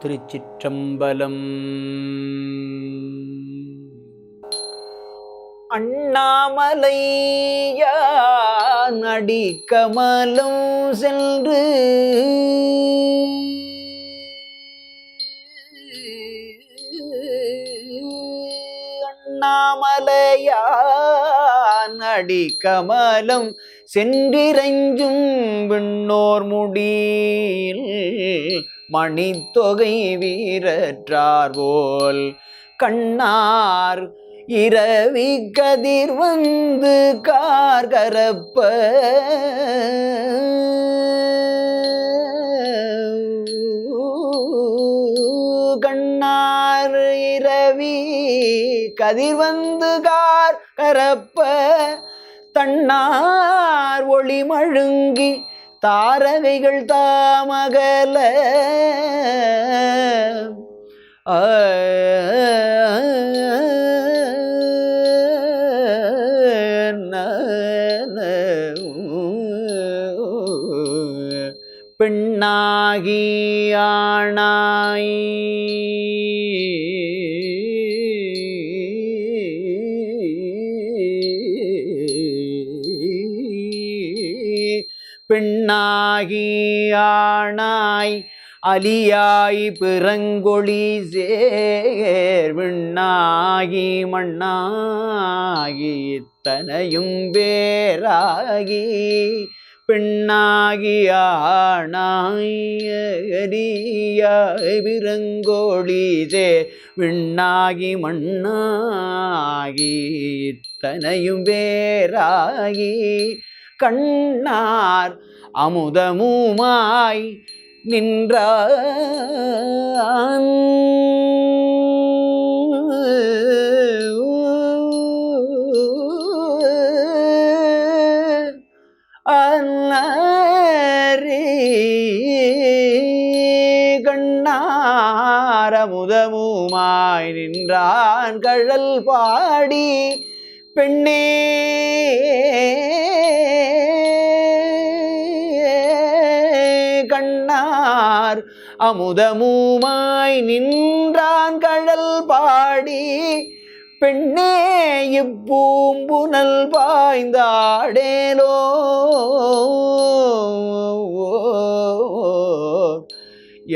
திருச்சிற்றம்பலம். அண்ணாமலையா நடி கமலம் சென்று அண்ணாமலையா நடி கமலம் சென்றிரைஞ்சும் விண்ணோர் முடியில் மணித்தொகை வீரற்றார்வோல் கண்ணார் இரவி கதிர் வந்து கார்கரப்ப. கண்ணார் இரவி கதிர் வந்து கார் கரப்ப தன்னார் ஒளி மழுங்கி தாரகைகள் தாமகல. ஆ, பெண்ணாகி ஆணாய் பெண்ணாகி ஆணாய் அலியாய் பிறங்கொழி சேர் விண்ணாகி மண்ணாகி இத்தனையும் வேறாகி பெண்ணாகி ஆணாய் அலியாய் பிறங்கொழி சேர் விண்ணாகி மண்ணாகி இத்தனையும் வேறாகி கண்ணார் அமுதமுமாய் நின்ற அன்னரே கண்ணாரமுதமுமாய் நின்றான். கழல் பாடி பெண்ணே அமுதமுமாய் நின்றான் கழல் பாடி பெண்ணே இப்பூம்புனல் பாய்ந்தாடேலோ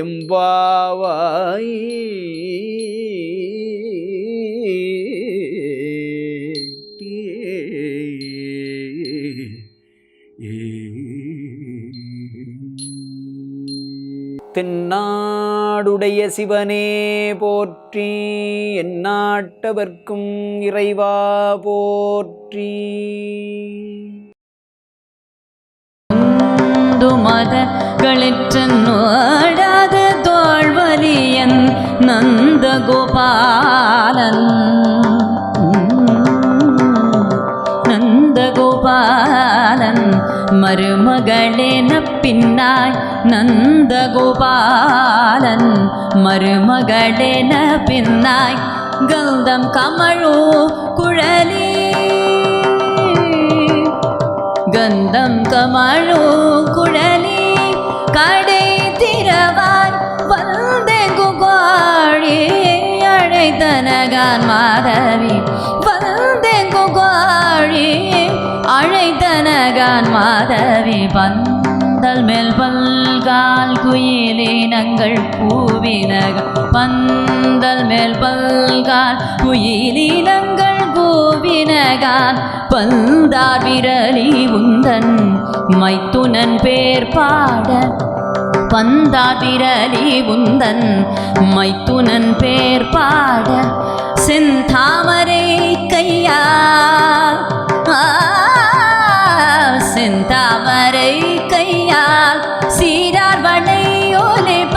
எம்பாவாயே தென்னாடுடைய சிவனே போற்றி எந்நாட்டவர்க்கும் இறைவா போற்றி. மத களிற்றோடாத தோல்வலியன் நந்த கோபாலன் மருமகளென பின்னாய் நந்தகோபாலன். மருமகளென பின்னாய் கந்தம் கமழோ குழலி. கந்தம் கமழோ குழலி. கடை திறவான் வந்தே குகாழி அழைத்தனகான் மாதவி. அழைத்தனகான் மாதவி பந்தல் மேல் பல்கால் குயிலினங்கள் பூவினக பந்தல் மேல் பல்கால் குயிலினங்கள் பூவினகான் பந்தார் விரலி உந்தன் மைத்துனன் பேர் பாட. பந்தார் விரலி உந்தன் மைத்துனன் பேர் பாட. செந்தாமரை கையா அரை கையால் சீரார்வனை ஒலிப்ப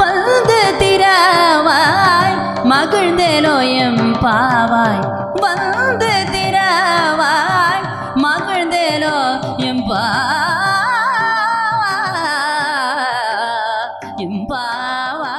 வந்து திரவாய் மகிழ்ந்த நோயம் பாவாய். வந்து திரவாய் மகிழ்ந்த நோயம் பா எம்பாவா